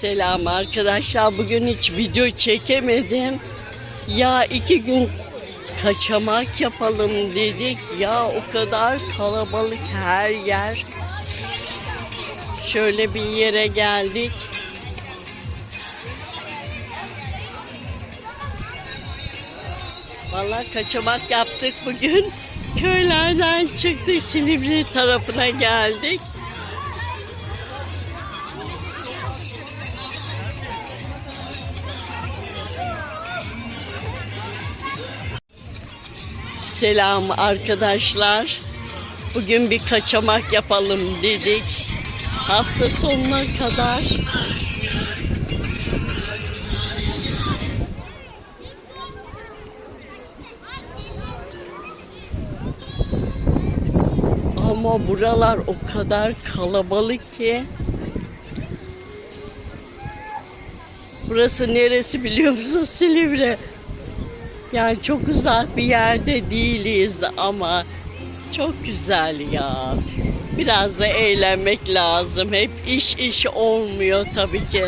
Selam arkadaşlar. Bugün hiç video çekemedim. Ya iki gün kaçamak yapalım dedik. Ya o kadar kalabalık her yer. Şöyle bir yere geldik. Vallahi kaçamak yaptık bugün. Köylerden çıktık Silivri tarafına geldik. Selam arkadaşlar. Bugün bir kaçamak yapalım dedik. Hafta sonuna kadar ama buralar o kadar kalabalık ki Burası neresi biliyor musun? Silivri. Yani çok uzak bir yerde değiliz ama çok güzel ya. Biraz da eğlenmek lazım. Hep iş iş olmuyor tabii ki.